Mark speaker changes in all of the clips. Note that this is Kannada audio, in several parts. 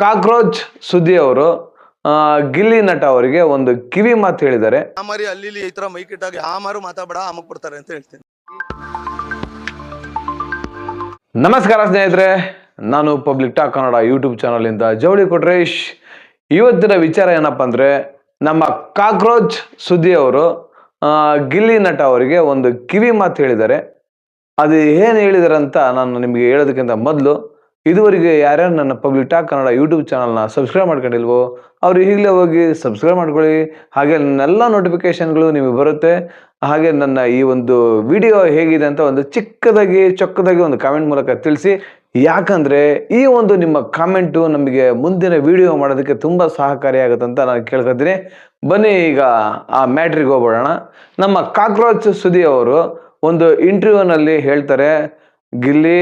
Speaker 1: ಕಾಕ್ರೋಚ್ ಸುದ್ದಿ ಅವರು ಗಿಲ್ಲಿ ನಟ ಅವರಿಗೆ ಒಂದು ಕಿವಿ ಮಾತು ಹೇಳಿದ್ದಾರೆ.
Speaker 2: ಆ ಮಾರಿ ಅಲ್ಲಿ ಇಲ್ಲಿ ಈ ತರ ಮೈಕ್ ಇಟ್ಟಾಗ ಆ ಮಾರು ಮಾತಾಡ ಅಮ್ಮಕ್ ಬಿಡ್ತಾರೆ ಅಂತ ಹೇಳ್ತೀನಿ.
Speaker 1: ನಮಸ್ಕಾರ ಸ್ನೇಹಿತರೆ ನಾನು ಪಬ್ಲಿಕ್ ಟಾಕ್ ಕನ್ನಡ ಯೂಟ್ಯೂಬ್ ಚಾನಲಿಂದ ಜವಳಿ ಕೊಟ್ರೇಶ್. ಇವತ್ತಿನ ವಿಚಾರ ಏನಪ್ಪ ಅಂದರೆ ನಮ್ಮ ಕಾಕ್ರೋಚ್ ಸುದ್ದಿ ಅವರು ಗಿಲ್ಲಿ ನಟ ಅವರಿಗೆ ಒಂದು ಕಿವಿ ಮಾತು ಹೇಳಿದ್ದಾರೆ. ಅದು ಏನು ಹೇಳಿದಾರೆ ಅಂತ ನಾನು ನಿಮಗೆ ಹೇಳೋದಕ್ಕಿಂತ ಮೊದಲು ಇದುವರೆಗೆ ಯಾರ್ಯಾರು ನನ್ನ ಪಬ್ಲಿಕ್ ಟಾಕ್ ಕನ್ನಡ ಯೂಟ್ಯೂಬ್ ಚಾನಲ್ನ ಸಬ್ಸ್ಕ್ರೈಬ್ ಮಾಡ್ಕೊಂಡಿಲ್ವೋ, ಅವರು ಈಗಲೇ ಹೋಗಿ ಸಬ್ಸ್ಕ್ರೈಬ್ ಮಾಡ್ಕೊಳ್ಳಿ. ಹಾಗೆ ನನ್ನೆಲ್ಲ ನೋಟಿಫಿಕೇಶನ್ಗಳು ನಿಮಗೆ ಬರುತ್ತೆ. ಹಾಗೆ ನನ್ನ ಈ ಒಂದು ವಿಡಿಯೋ ಹೇಗಿದೆ ಅಂತ ಒಂದು ಚಿಕ್ಕದಾಗಿ, ಚೊಕ್ಕದಾಗಿ ಒಂದು ಕಾಮೆಂಟ್ ಮೂಲಕ ತಿಳಿಸಿ. ಯಾಕಂದರೆ ಈ ಒಂದು ನಿಮ್ಮ ಕಾಮೆಂಟು ನಮಗೆ ಮುಂದಿನ ವಿಡಿಯೋ ಮಾಡೋದಕ್ಕೆ ತುಂಬ ಸಹಕಾರಿಯಾಗುತ್ತೆ ಅಂತ ನಾನು ಕೇಳ್ಕೊತೀನಿ ಬನ್ನಿ ಈಗ ಆ ಮ್ಯಾಟ್ರಿಗೆ ಹೋಗ್ಬಿಡೋಣ. ನಮ್ಮ ಕಾಕ್ರೋಚ್ ಸುದಿ ಅವರು ಒಂದು ಇಂಟರ್ವ್ಯೂನಲ್ಲಿ ಹೇಳ್ತಾರೆ, ಗಿಲ್ಲಿ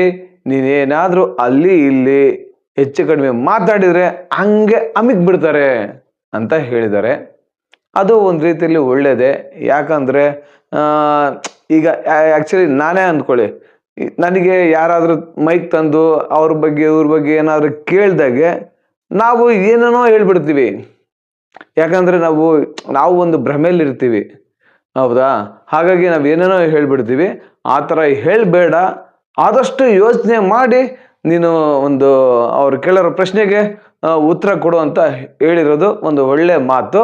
Speaker 1: ನೀನೇನಾದರೂ ಅಲ್ಲಿ ಇಲ್ಲಿ ಹೆಚ್ಚು ಕಡಿಮೆ ಮಾತಾಡಿದರೆ ಹಂಗೆ ಅಮಿಕ್ ಬಿಡ್ತಾರೆ ಅಂತ ಹೇಳಿದ್ದಾರೆ. ಅದು ಒಂದು ರೀತಿಯಲ್ಲಿ ಒಳ್ಳೆಯದೇ ಯಾಕಂದರೆ ಈಗ ಆ್ಯಕ್ಚುಲಿ ನಾನೇ ಅಂದ್ಕೊಳ್ಳಿ, ನನಗೆ ಯಾರಾದರೂ ಮೈಕ್ ತಂದು ಅವ್ರ ಬಗ್ಗೆ, ಇವ್ರ ಬಗ್ಗೆ ಏನಾದರೂ ಕೇಳಿದಾಗೆ ನಾವು ಏನೇನೋ ಹೇಳ್ಬಿಡ್ತೀವಿ. ಯಾಕಂದರೆ ನಾವು ನಾವು ಒಂದು ಭ್ರಮೆಯಲ್ಲಿ ಇರ್ತೀವಿ. ಹೌದಾ? ಹಾಗಾಗಿ ನಾವು ಏನೇನೋ ಹೇಳ್ಬಿಡ್ತೀವಿ. ಆ ಥರ ಹೇಳಬೇಡ. ಆದಷ್ಟು ಯೋಚನೆ ಮಾಡಿ ನೀನು ಒಂದು ಅವ್ರು ಕೇಳಿರೋ ಪ್ರಶ್ನೆಗೆ ಉತ್ತರ ಕೊಡು ಅಂತ ಹೇಳಿರೋದು ಒಂದು ಒಳ್ಳೆ ಮಾತು.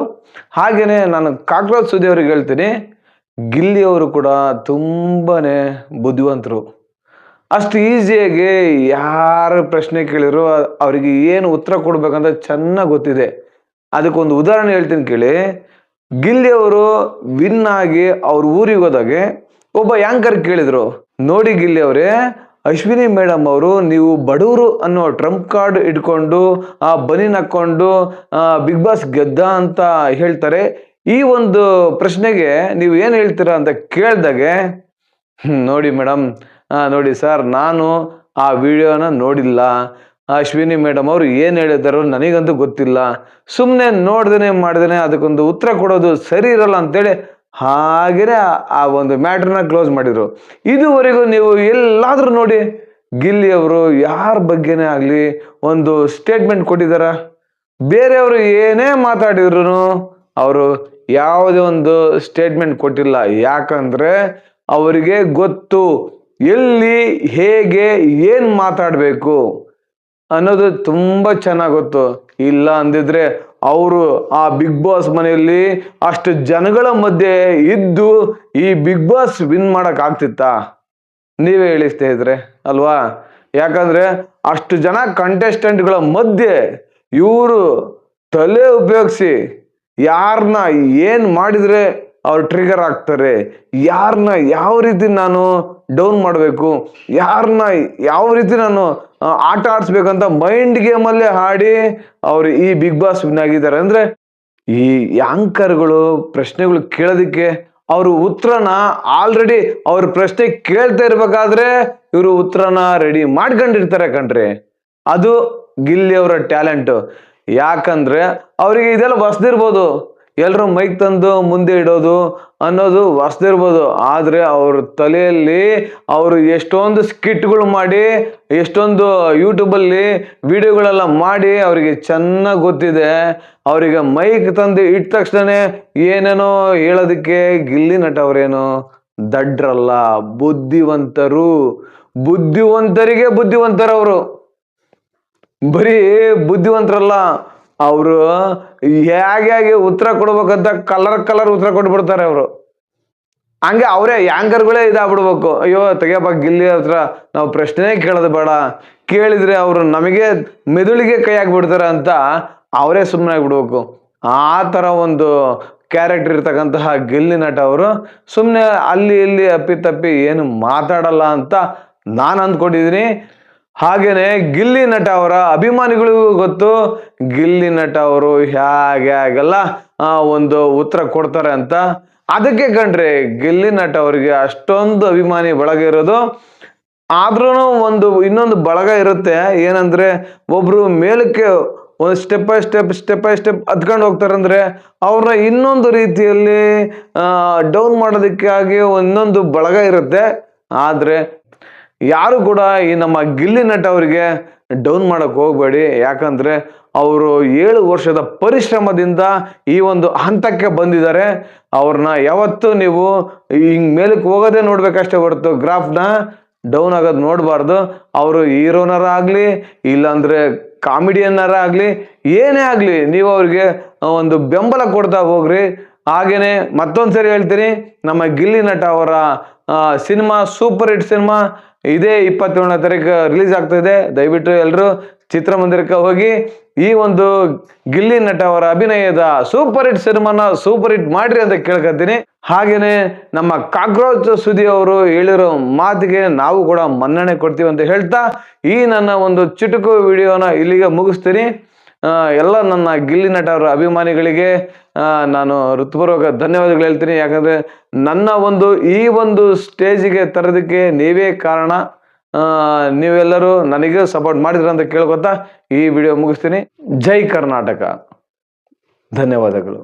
Speaker 1: ಹಾಗೆಯೇ ನಾನು ಕಾಕ್ರೋಚ್ ಸುದ್ದಿ ಅವ್ರಿಗೆ ಹೇಳ್ತೀನಿ, ಗಿಲ್ಲಿಯವರು ಕೂಡ ತುಂಬಾ ಬುದ್ಧಿವಂತರು. ಅಷ್ಟು ಈಸಿಯಾಗಿ ಯಾರು ಪ್ರಶ್ನೆ ಕೇಳಿದ್ರು ಅವರಿಗೆ ಏನು ಉತ್ತರ ಕೊಡ್ಬೇಕಂತ ಚೆನ್ನಾಗಿ ಗೊತ್ತಿದೆ. ಅದಕ್ಕೊಂದು ಉದಾಹರಣೆ ಹೇಳ್ತೀನಿ ಕೇಳಿ, ಗಿಲ್ಲಿಯವರು ವಿನ್ ಆಗಿ ಅವ್ರ ಊರಿಗೆ ಹೋದಾಗೆ ಒಬ್ಬ ಯಾಂಕರ್ ಕೇಳಿದ್ರು, ನೋಡಿ ಗಿಲ್ಲಿ ಅವರೇ, ಅಶ್ವಿನಿ ಮೇಡಮ್ ಅವರು ನೀವು ಬಡವರು ಅನ್ನೋ ಟ್ರಂಪ್ ಕಾರ್ಡ್ ಇಟ್ಕೊಂಡು, ಆ ಬನಿನ್ ಹಾಕ್ಕೊಂಡು ಬಿಗ್ ಬಾಸ್ ಗೆದ್ದ ಅಂತ ಹೇಳ್ತಾರೆ. ಈ ಒಂದು ಪ್ರಶ್ನೆಗೆ ನೀವು ಏನು ಹೇಳ್ತೀರಾ ಅಂತ ಕೇಳ್ದಾಗೆ ನೋಡಿ ಮೇಡಮ್ ನೋಡಿ ಸರ್, ನಾನು ಆ ವಿಡಿಯೋನ ನೋಡಿಲ್ಲ. ಅಶ್ವಿನಿ ಮೇಡಮ್ ಅವರು ಏನು ಹೇಳಿದಾರೋ ನನಗಂತೂ ಗೊತ್ತಿಲ್ಲ. ಸುಮ್ಮನೆ ನೋಡ್ದೇನೆ ಮಾಡ್ದೇನೆ ಅದಕ್ಕೊಂದು ಉತ್ತರ ಕೊಡೋದು ಸರಿ ಇರಲ್ಲ ಅಂತೇಳಿ ಹಾಗೇನೆ ಆ- ಒಂದು ಮ್ಯಾಟ್ರನ್ನ ಕ್ಲೋಸ್ ಮಾಡಿದ್ರು. ಇದುವರೆಗೂ ನೀವು ಎಲ್ಲಾದರೂ ನೋಡಿ, ಗಿಲ್ಲಿ ಅವರು ಯಾರ ಬಗ್ಗೆನೇ ಆಗಲಿ ಒಂದು ಸ್ಟೇಟ್ಮೆಂಟ್ ಕೊಟ್ಟಿದ್ದಾರ? ಬೇರೆಯವರು ಏನೇ ಮಾತಾಡಿದ್ರು ಅವರು ಯಾವುದೇ ಒಂದು ಸ್ಟೇಟ್ಮೆಂಟ್ ಕೊಟ್ಟಿಲ್ಲ. ಯಾಕಂದ್ರೆ ಅವರಿಗೆ ಗೊತ್ತು, ಎಲ್ಲಿ, ಹೇಗೆ, ಏನು ಮಾತಾಡಬೇಕು ಅನ್ನೋದು ತುಂಬ ಚೆನ್ನಾಗಿ ಗೊತ್ತು. ಇಲ್ಲ ಅಂದಿದ್ರೆ ಅವರು ಆ ಬಿಗ್ ಬಾಸ್ ಮನೆಯಲ್ಲಿ ಅಷ್ಟು ಜನಗಳ ಮಧ್ಯೆ ಇದ್ದು ಈ ಬಿಗ್ ಬಾಸ್ ವಿನ್ ಮಾಡಕ್ ಆಗ್ತಿತ್ತಾ? ನೀವೇ ಹೇಳಿ ಸ್ನೇಹಿತರೆ, ಅಲ್ವಾ? ಯಾಕಂದ್ರೆ ಅಷ್ಟು ಜನ ಕಂಟೆಸ್ಟೆಂಟ್ಗಳ ಮಧ್ಯೆ ಇವರು ತಲೆ ಉಪಯೋಗಿಸಿ ಯಾರನ್ನ ಏನು ಮಾಡಿದ್ರೆ ಅವ್ರು ಟ್ರಿಗರ್ ಆಗ್ತಾರೆ ಯಾರನ್ನ ಯಾವ ರೀತಿ ನಾನು ಡೌನ್ ಮಾಡಬೇಕು ಯಾರನ್ನ ಯಾವ ರೀತಿ ನಾನು ಆಟ ಆಡಿಸ್ಬೇಕಂತ ಮೈಂಡ್ ಗೇಮಲ್ಲೇ ಹಾಡಿ ಅವರು ಈ ಬಿಗ್ ಬಾಸ್ ವಿನ್ ಆಗಿದ್ದಾರೆ. ಅಂದ್ರೆ ಈ ಆಂಕರ್ಗಳು ಪ್ರಶ್ನೆಗಳು ಕೇಳೋದಕ್ಕೆ ಅವರು ಉತ್ತರನ ಆಲ್ರೆಡಿ ಅವ್ರ ಪ್ರಶ್ನೆ ಕೇಳ್ತಾ ಇರ್ಬೇಕಾದ್ರೆ ಇವರು ಉತ್ತರನ ರೆಡಿ ಮಾಡ್ಕೊಂಡಿರ್ತಾರೆ ಕಣ್ರಿ. ಅದು ಗಿಲ್ಲಿ ಅವರ ಟ್ಯಾಲೆಂಟ್ ಯಾಕಂದ್ರೆ ಅವರಿಗೆ ಇದೆಲ್ಲ ಹೊಸ್ದಿರ್ಬೋದು. ಎಲ್ಲರೂ ಮೈಕ್ ತಂದು ಮುಂದೆ ಇಡೋದು ಅನ್ನೋದು ಹೊಸ್ದಿರ್ಬೋದು ಆದರೆ ಅವ್ರ ತಲೆಯಲ್ಲಿ ಅವರು ಎಷ್ಟೊಂದು ಸ್ಕಿಟ್ಗಳು ಮಾಡಿ, ಎಷ್ಟೊಂದು ಯೂಟ್ಯೂಬಲ್ಲಿ ವಿಡಿಯೋಗಳೆಲ್ಲ ಮಾಡಿ ಅವರಿಗೆ ಚೆನ್ನಾಗಿ ಗೊತ್ತಿದೆ. ಅವರಿಗೆ ಮೈಕ್ ತಂದು ಇಟ್ಟ ತಕ್ಷಣ ಏನೇನೋ ಹೇಳೋದಕ್ಕೆ ಗಿಲ್ಲಿ ನಟ ಅವರೇನು? ದಡ್ರಲ್ಲ, ಬುದ್ಧಿವಂತರು. ಬುದ್ಧಿವಂತರಿಗೆ ಬುದ್ಧಿವಂತರವರು. ಬರೀ ಬುದ್ಧಿವಂತರಲ್ಲ. ಅವರು ಹೇಗೆ ಹೇಗೆ ಉತ್ತರ ಕೊಡ್ಬೇಕಂತ ಕಲರ್ ಕಲರ್ ಉತ್ತರ ಕೊಟ್ಬಿಡ್ತಾರೆ ಅವರು. ಹಂಗೆ ಅವರೇ ಯಾಂಕರ್ಗಳೇ ಇದಾಗ್ಬಿಡ್ಬೇಕು. ಅಯ್ಯೋ, ತೆಗಿಯಪ್ಪ, ಗಿಲ್ಲಿ ಹತ್ರ ನಾವು ಪ್ರಶ್ನೆ ಕೇಳೋದು ಬೇಡ. ಕೇಳಿದ್ರೆ ಅವರು ನಮಗೆ ಮೆದುಳಿಗೆ ಕೈ ಹಾಕ್ಬಿಡ್ತಾರೆ ಅಂತ ಅವರೇ ಸುಮ್ಮನೆ ಆಗ್ಬಿಡ್ಬೇಕು. ಆ ಥರ ಒಂದು ಕ್ಯಾರೆಕ್ಟರ್ ಇರ್ತಕ್ಕಂತಹ ಗಿಲ್ಲಿ ನಟ ಅವರು ಸುಮ್ಮನೆ ಅಲ್ಲಿ ಇಲ್ಲಿ ಅಪ್ಪಿ ತಪ್ಪಿ ಏನು ಮಾತಾಡಲ್ಲ ಅಂತ ನಾನು ಅಂದ್ಕೊಂಡಿದ್ದೀನಿ. ಹಾಗೇನೆ ಗಿಲ್ಲಿ ನಟ ಅವರ ಅಭಿಮಾನಿಗಳಿಗೂ ಗೊತ್ತು. ಗಿಲ್ಲಿ ನಟ ಅವರು ಹೇಗೆ ಹಾಗೆಲ್ಲ ಆ, ಒಂದು ಉತ್ತರ ಕೊಡ್ತಾರೆ ಅಂತ. ಅದಕ್ಕೆ ಕಂಡ್ರೆ ಗಿಲ್ಲಿ ನಟ ಅವರಿಗೆ ಅಷ್ಟೊಂದು ಅಭಿಮಾನಿ ಬಳಗ ಇರೋದು. ಆದ್ರೂ ಒಂದು ಇನ್ನೊಂದು ಬಳಗ ಇರುತ್ತೆ. ಏನಂದ್ರೆ ಒಬ್ರು ಮೇಲಕ್ಕೆ ಒಂದು step by step step by step ಹತ್ಕೊಂಡು ಹೋಗ್ತಾರೆ ಅಂದ್ರೆ ಅವ್ರನ್ನ ಇನ್ನೊಂದು ರೀತಿಯಲ್ಲಿ ಡೌನ್ ಮಾಡೋದಕ್ಕಾಗಿ ಒಂದೊಂದು ಬಳಗ ಇರುತ್ತೆ. ಆದ್ರೆ ಯಾರು ಕೂಡ ಈ ನಮ್ಮ ಗಿಲ್ಲಿ ನಟ ಅವರಿಗೆ ಡೌನ್ ಮಾಡಕ್ ಹೋಗಬೇಡಿ. ಯಾಕಂದ್ರೆ ಅವರು ಏಳು ವರ್ಷದ ಪರಿಶ್ರಮದಿಂದ ಈ ಒಂದು ಹಂತಕ್ಕೆ ಬಂದಿದ್ದಾರೆ. ಅವ್ರನ್ನ ಯಾವತ್ತೂ ನೀವು ಹಿಂಗೆ ಮೇಲಕ್ಕೆ ಹೋಗೋದೆ ನೋಡ್ಬೇಕಷ್ಟೇ ಹೊರತು ಗ್ರಾಫ್ನ ಡೌನ್ ಆಗೋದು ನೋಡಬಾರ್ದು. ಅವರು ಹೀರೋನರ ಆಗಲಿ, ಇಲ್ಲಾಂದರೆ ಕಾಮಿಡಿಯನ್ನರ ಆಗಲಿ, ಏನೇ ಆಗಲಿ ನೀವು ಅವ್ರಿಗೆ ಒಂದು ಬೆಂಬಲ ಕೊಡ್ತಾ ಹೋಗ್ರಿ. ಮತ್ತೊಂದು ಸರಿ ಹೇಳ್ತೀನಿ, ನಮ್ಮ ಗಿಲ್ಲಿ ನಟ ಅವರ ಸಿನಿಮಾ ಸೂಪರ್ ಹಿಟ್ ಸಿನಿಮಾ ಇದೇ ಇಪ್ಪತ್ತೇಳನೇ ತಾರೀಕು ರಿಲೀಸ್ ಆಗ್ತಾ ಇದೆ. ದಯವಿಟ್ಟು ಎಲ್ಲರೂ ಚಿತ್ರಮಂದಿರಕ್ಕೆ ಹೋಗಿ ಈ ಒಂದು ಗಿಲ್ಲಿ ನಟ ಅವರ ಅಭಿನಯದ ಸೂಪರ್ ಹಿಟ್ ಸಿನಿಮಾನ ಸೂಪರ್ ಹಿಟ್ ಮಾಡ್ರಿ ಅಂತ ಕೇಳ್ಕೊತೀನಿ ಹಾಗೇನೆ ನಮ್ಮ ಕಾಕ್ರೋಚ್ ಸುದಿ ಅವರು ಹೇಳಿರೋ ಮಾತಿಗೆ ನಾವು ಕೂಡ ಮನ್ನಣೆ ಕೊಡ್ತೀವಿ ಅಂತ ಹೇಳ್ತಾ ಈ ನನ್ನ ಒಂದು ಚುಟುಕು ವಿಡಿಯೋನ ಇಲ್ಲಿಗೆ ಮುಗಿಸ್ತೀನಿ. ಎಲ್ಲ ನನ್ನ ಗಿಲ್ಲಿ ನಟ ಅವರ ಅಭಿಮಾನಿಗಳಿಗೆ ನಾನು ಋತುಪೂರ್ವಕ ಧನ್ಯವಾದಗಳು ಹೇಳ್ತೀನಿ. ಯಾಕಂದರೆ ನನ್ನ ಒಂದು, ಈ ಒಂದು ಸ್ಟೇಜಿಗೆ ತರೋದಕ್ಕೆ ನೀವೇ ಕಾರಣ. ನೀವೆಲ್ಲರೂ ನನಗೆ ಸಪೋರ್ಟ್ ಮಾಡಿದ್ರ ಅಂತ ಕೇಳ್ಕೊತಾ ಈ ವಿಡಿಯೋ ಮುಗಿಸ್ತೀನಿ. ಜೈ ಕರ್ನಾಟಕ. ಧನ್ಯವಾದಗಳು.